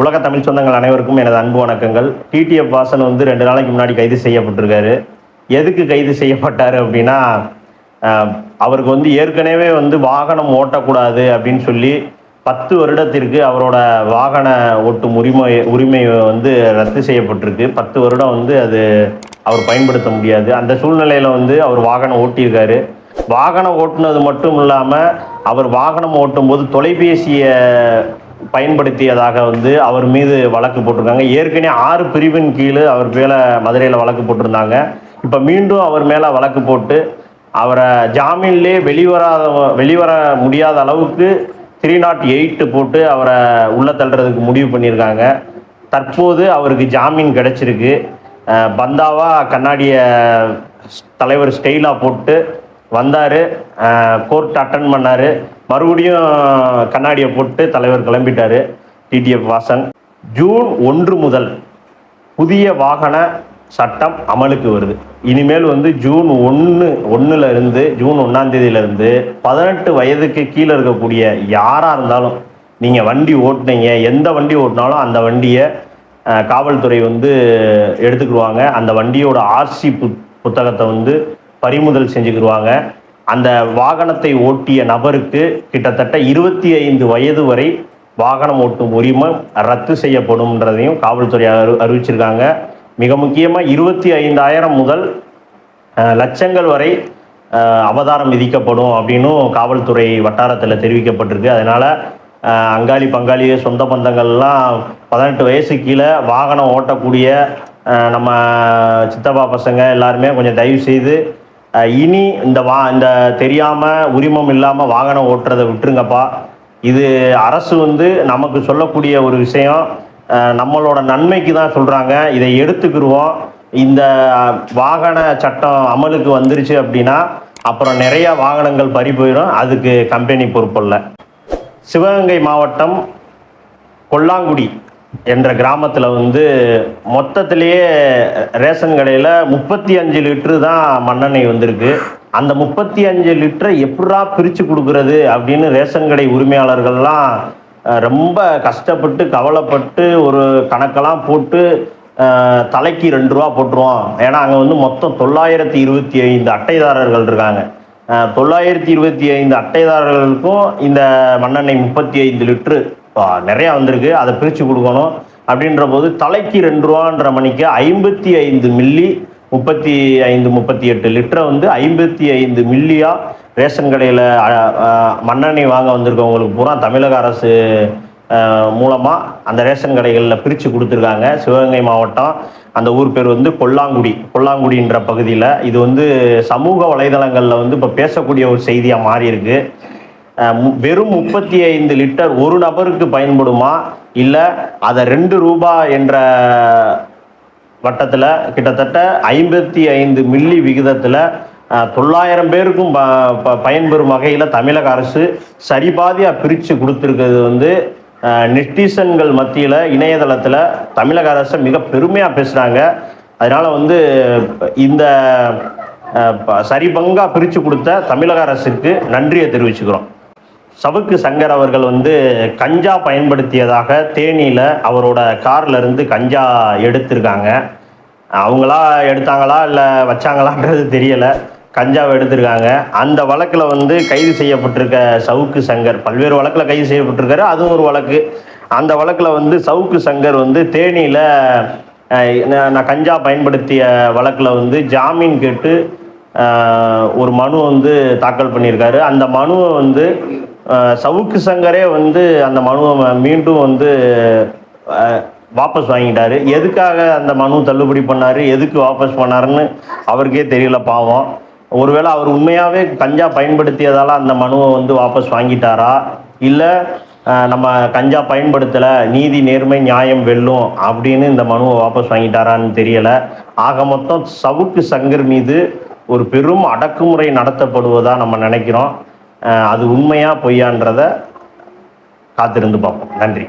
உலக தமிழ் சொந்தங்கள் அனைவருக்கும் எனது அன்பு வணக்கங்கள். டிடிஎஃப் வாசன் வந்து ரெண்டு நாளைக்கு முன்னாடி கைது செய்யப்பட்டிருக்காரு. எதுக்கு கைது செய்யப்பட்டார் அப்படின்னா அவருக்கு வந்து ஏற்கனவே வந்து வாகனம் ஓட்டக்கூடாது அப்படின்னு சொல்லி பத்து வருடத்திற்கு அவரோட வாகன ஓட்டும் உரிமை உரிமை வந்து ரத்து செய்யப்பட்டிருக்கு. பத்து வருடம் வந்து அது அவர் பயன்படுத்த முடியாது. அந்த சூழ்நிலையில் வந்து அவர் வாகனம் ஓட்டியிருக்காரு. வாகனம் ஓட்டுனது மட்டும் இல்லாமல் அவர் வாகனம் ஓட்டும் போது தொலைபேசியை பயன்படுத்தியதாக வந்து அவர் மீது வழக்கு போட்டிருக்காங்க. ஏற்கனவே ஆறு பிரிவின் கீழ் அவர் மேலே மதுரையில் வழக்கு போட்டிருந்தாங்க. இப்போ மீண்டும் அவர் மேலே வழக்கு போட்டு அவரை ஜாமீன்லே வெளிவராத வெளிவர முடியாத அளவுக்கு த்ரீ நாட் எயிட்டு போட்டு அவரை உள்ளே தள்ளுறதுக்கு முடிவு பண்ணியிருக்காங்க. தற்போது அவருக்கு ஜாமீன் கிடைச்சிருக்கு. பந்தாவா கண்ணாடிய தலைவர் ஸ்டெயிலாக போட்டு வந்தார். கோர்ட் அட்டன் பண்ணார். மறுபடியும் கண்ணாடியை போட்டு தலைவர் கிளம்பிட்டார் டிடிஎஃப் வாசன். ஜூன் ஒன்று முதல் புதிய வாகன சட்டம் அமலுக்கு வருது. இனிமேல் வந்து ஜூன் ஒன்று ஒன்றுல இருந்து ஜூன் ஒன்றாந்தேதியிலேருந்து பதினெட்டு வயதுக்கு கீழே இருக்கக்கூடிய யாராக இருந்தாலும் நீங்கள் வண்டி ஓட்டுனீங்க எந்த வண்டி ஓட்டினாலும் அந்த வண்டியை காவல்துறை வந்து எடுத்துக்கிடுவாங்க. அந்த வண்டியோட ஆர்சி பு புத்தகத்தை வந்து பறிமுதல் செஞ்சுக்கிடுவாங்க. அந்த வாகனத்தை ஓட்டிய நபருக்கு கிட்டத்தட்ட இருபத்தி ஐந்து வயது வரை வாகனம் ஓட்டும் உரிமை ரத்து செய்யப்படும்ன்றதையும் காவல்துறை அறி அறிவிச்சிருக்காங்க. மிக முக்கியமாக இருபத்தி ஐந்தாயிரம் முதல் லட்சங்கள் வரை அவதாரம் விதிக்கப்படும் அப்படின்னும் காவல்துறை வட்டாரத்தில் தெரிவிக்கப்பட்டிருக்கு. அதனால் அங்காளி பங்காளி சொந்த பந்தங்கள்லாம் பதினெட்டு வயசு கீழே வாகனம் ஓட்டக்கூடிய நம்ம சித்தப்பா பசங்க எல்லாருமே கொஞ்சம் தயவு செய்து இனி இந்த வா இந்த தெரியாமல் உரிமம் இல்லாமல் வாகனம் ஓட்டுறதை விட்டுருங்கப்பா. இது அரசு வந்து நமக்கு சொல்லக்கூடிய ஒரு விஷயம். நம்மளோட நன்மைக்கு தான் சொல்கிறாங்க இதை எடுத்துக்கிடுவோம் இந்த வாகன சட்டம் அமலுக்கு வந்துருச்சு அப்படின்னா அப்புறம் நிறைய வாகனங்கள் பறி போயிடும். அதுக்கு கம்பெனி பொறுப்பில்லை சிவகங்கை மாவட்டம் கொல்லாங்குடி. என்ற கிராமத்தில் வந்து மொத்தத்திலேயே ரேஷன் கடையில் முப்பத்தி அஞ்சு லிட்டரு தான் மண்ணெண்ணெய் வந்திருக்கு. அந்த முப்பத்தி அஞ்சு லிட்டரை எப்படா பிரித்து கொடுக்குறது அப்படின்னு ரேஷன் கடை உரிமையாளர்கள்லாம் ரொம்ப கஷ்டப்பட்டு கவலைப்பட்டு ஒரு கணக்கெல்லாம் போட்டு தலைக்கு ரெண்டு ரூபா போட்டுருவோம். ஏன்னா அங்கே வந்து மொத்தம் தொள்ளாயிரத்தி இருபத்தி ஐந்து அட்டைதாரர்கள் இருக்காங்க. தொள்ளாயிரத்தி இருபத்தி ஐந்து அட்டைதாரர்களுக்கும் இந்த மண்ணெண்ணெய் முப்பத்தி ஐந்து லிட்ரு நிறையா வந்திருக்கு. அதை பிரித்து கொடுக்கணும். அப்படின்ற போது தலைக்கு ரெண்டு ரூபான்ற மணிக்கு ஐம்பத்தி ஐந்து மில்லி முப்பத்தி ஐந்து முப்பத்தி எட்டு லிட்டரை வந்து ஐம்பத்தி ஐந்து மில்லியாக ரேஷன் கடையில் மண்ணெண்ணெய் வாங்க வந்திருக்கவங்களுக்கு பூரா தமிழக அரசு மூலமாக அந்த ரேஷன் கடைகளில் பிரித்து கொடுத்துருக்காங்க. சிவகங்கை மாவட்டம் அந்த ஊர் பேர் வந்து கொல்லாங்குடி. கொல்லாங்குடின்ற பகுதியில் இது வந்து சமூக வலைதளங்களில் வந்து இப்போ பேசக்கூடிய ஒரு செய்தியாக மாறியிருக்கு. வெறும் முப்பத்தி ஐந்து லிட்டர் ஒரு நபருக்கு பயன்படுமா? இல்லை அதை ரெண்டு ரூபாய் என்ற வட்டத்தில் கிட்டத்தட்ட ஐம்பத்தி ஐந்து மில்லி விகிதத்தில் தொள்ளாயிரம் பேருக்கும் ப ப- பயன்பெறும் வகையில் தமிழக அரசு சரிபாதியாக பிரித்து கொடுத்துருக்கிறது வந்து நெட்டிசன்கள் மத்தியில் இணையதளத்தில் தமிழக அரசை மிக பெருமையாக பேசுகிறாங்க அதனால் வந்து இந்த ப- சரிபங்காக பிரித்து கொடுத்த தமிழக அரசுக்கு நன்றியை தெரிவிச்சுக்கிறோம். சவுக்கு சங்கர் அவர்கள் வந்து கஞ்சா பயன்படுத்தியதாக தேனியில் அவரோட கார்ல இருந்து கஞ்சா எடுத்திருக்காங்க. அவங்களா எடுத்தாங்களா இல்லை வச்சாங்களான்றது தெரியலை. கஞ்சாவை எடுத்திருக்காங்க. அந்த வழக்கில் வந்து கைது செய்யப்பட்டிருக்க சவுக்கு சங்கர் பல்வேறு வழக்கில் கைது செய்யப்பட்டிருக்காரு அதுவும் ஒரு வழக்கு. அந்த வழக்கில் வந்து சவுக்கு சங்கர் வந்து தேனியில் நான் கஞ்சா பயன்படுத்திய வழக்கில் வந்து ஜாமீன் கேட்டு ஒரு மனு வந்து தாக்கல் பண்ணியிருக்காரு. அந்த மனுவை வந்து சவுக்கு சங்கரே வந்து அந்த மனுவை மீண்டும் வந்து வாபஸ் வாங்கிட்டாரு. எதுக்காக அந்த மனு தள்ளுபடி பண்ணார்? எதுக்கு வாபஸ் பண்ணாருன்னு அவருக்கே தெரியல பாவம். ஒருவேளை அவர் உண்மையாகவே கஞ்சா பயன்படுத்தியதால் அந்த மனுவை வந்து வாபஸ் வாங்கிட்டாரா? இல்லை நம்ம கஞ்சா பயன்படுத்தலை நீதி நேர்மை நியாயம் வெல்லும் அப்படின்னு இந்த மனுவை வாபஸ் வாங்கிட்டாரான்னு தெரியலை. ஆக மொத்தம் சவுக்கு சங்கர் மீது ஒரு பெரும் அடக்குமுறை நடத்தப்படுவதாக நம்ம நினைக்கிறோம். அது உண்மையா பொய்யான்றத காத்திருந்து பார்ப்போம். நன்றி.